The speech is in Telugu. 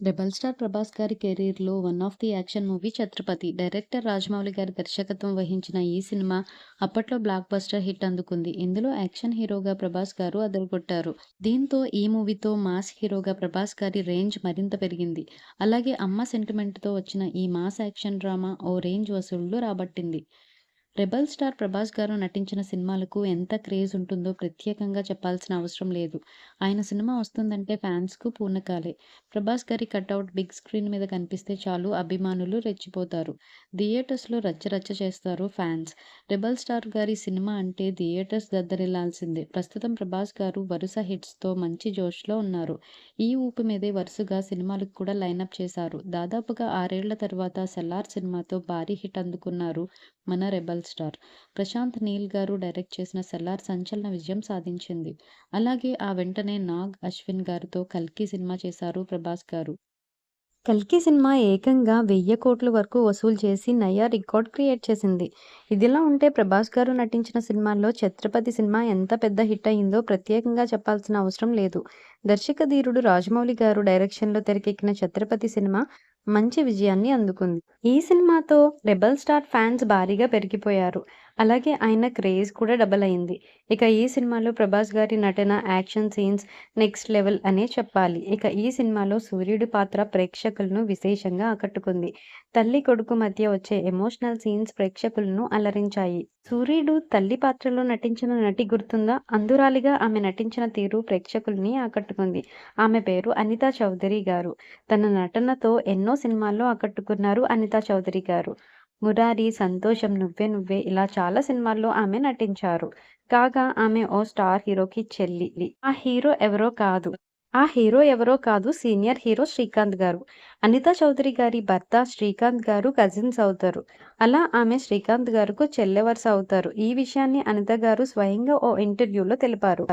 రెబల్ స్టార్ ప్రభాస్ గారి కెరీర్‌లో one of the action movie 'Chhatrapati'. Director Rajamouli గారి దర్శకత్వం వహించిన ఈ సినిమా అప్పట్లో బ్లాక్ బస్టర్ హిట్ అందుకుంది. ఇందులో యాక్షన్ హీరోగా ప్రభాస్ గారు అదరగొట్టారు. దీంతో ఈ మూవీతో మాస్ హీరోగా ప్రభాస్ గారి రేంజ్ మరింత పెరిగింది. అలాగే అమ్మ సెంటిమెంట్‌తో వచ్చిన ఈ మాస్ యాక్షన్ డ్రామా ఓ రేంజ్ వసూళ్ళు రాబట్టింది. రెబల్ స్టార్ ప్రభాస్ గారు నటించిన సినిమాలకు ఎంత క్రేజ్ ఉంటుందో ప్రత్యేకంగా చెప్పాల్సిన అవసరం లేదు. ఆయన సినిమా వస్తుందంటే ఫ్యాన్స్‌కు పూర్ణకాలే ప్రభాస్ గారి కట్అవుట్ బిగ్ స్క్రీన్ మీద కనిపిస్తే చాలు అభిమానులు రెచ్చిపోతారు. థియేటర్స్‌లో రచ్చ రచ్చ చేస్తారు ఫ్యాన్స్. రెబల్ స్టార్ గారి సినిమా అంటే థియేటర్స్ దద్దరిల్లాల్సిందే. ప్రస్తుతం ప్రభాస్ గారు వరుస హిట్స్‌తో మంచి జోష్‌లో ఉన్నారు. ఈ ఊపు మీదే వరుసగా సినిమాలకు కూడా లైనప్ చేశారు. దాదాపుగా ఆరేళ్ళ తర్వాత సెల్లార్ సినిమాతో భారీ హిట్ అందుకున్నారు మన రెబల్ స్టార్. ప్రశాంత్ నీల్ గారు డైరెక్ట్ చేసిన సెల్లార్ సంచలన విజయం సాధించింది. అలాగే ఆ వెంటనే నాగ్ అశ్విన్ గారితో 'కల్కి' సినిమా చేశారు ప్రభాస్ గారు. 'కల్కి' సినిమా ఏకంగా వెయ్యి కోట్ల వరకు వసూలు చేసి నయా రికార్డ్ క్రియేట్ చేసింది. ఇదిలా ఉంటే ప్రభాస్ గారు నటించిన సినిమాల్లో 'ఛత్రపతి' సినిమా ఎంత పెద్ద హిట్ అయిందో ప్రత్యేకంగా చెప్పాల్సిన అవసరం లేదు. దర్శకధీరుడు రాజమౌళి గారు డైరెక్షన్‌లో తెరకెక్కిన 'ఛత్రపతి' సినిమా మంచి విజయాన్ని అందుకుంది. ఈ సినిమాతో రెబల్ స్టార్ ఫ్యాన్స్ భారీగా పెరిగిపోయారు. అలాగే ఆయన క్రేజ్ కూడా డబుల్ అయింది. ఇక ఈ సినిమాలో ప్రభాస్ గారి నటన, యాక్షన్ సీన్స్ నెక్స్ట్ లెవెల్ అనే చెప్పాలి. ఇక ఈ సినిమాలో సూర్యుడి పాత్ర ప్రేక్షకులను విశేషంగా ఆకట్టుకుంది. తల్లి, కొడుకు మధ్య వచ్చే ఎమోషనల్ సీన్స్ ప్రేక్షకులను అలరించాయి. సూర్యుడు తల్లి పాత్రలో నటించిన నటి గుర్తుందా? అంధురాలిగా ఆమె నటించిన తీరు ప్రేక్షకుల్ని ఆకట్టుకుంది. ఆమె పేరు అనితా చౌదరి గారు. తన నటనతో ఎన్నో సినిమాల్లో ఆకట్టుకున్నారు అనితా చౌదరి గారు. 'మురారి', 'సంతోషం', 'నువ్వే నువ్వే' ఇలా చాలా సినిమాల్లో ఆమె నటించారు. కాగా ఆమె ఓ స్టార్ హీరోకి చెల్లి. ఆ హీరో ఎవరో కాదు ఆ హీరో ఎవరో కాదు సీనియర్ హీరో శ్రీకాంత్ గారు. అనితా చౌదరి గారి భర్త శ్రీకాంత్ గారు కజిన్స్ అవుతారు. అలా ఆమె శ్రీకాంత్ గారుకు చెల్లెవర్స్ అవుతారు. ఈ విషయాన్ని అనిత గారు స్వయంగా ఓ ఇంటర్వ్యూలో తెలిపారు.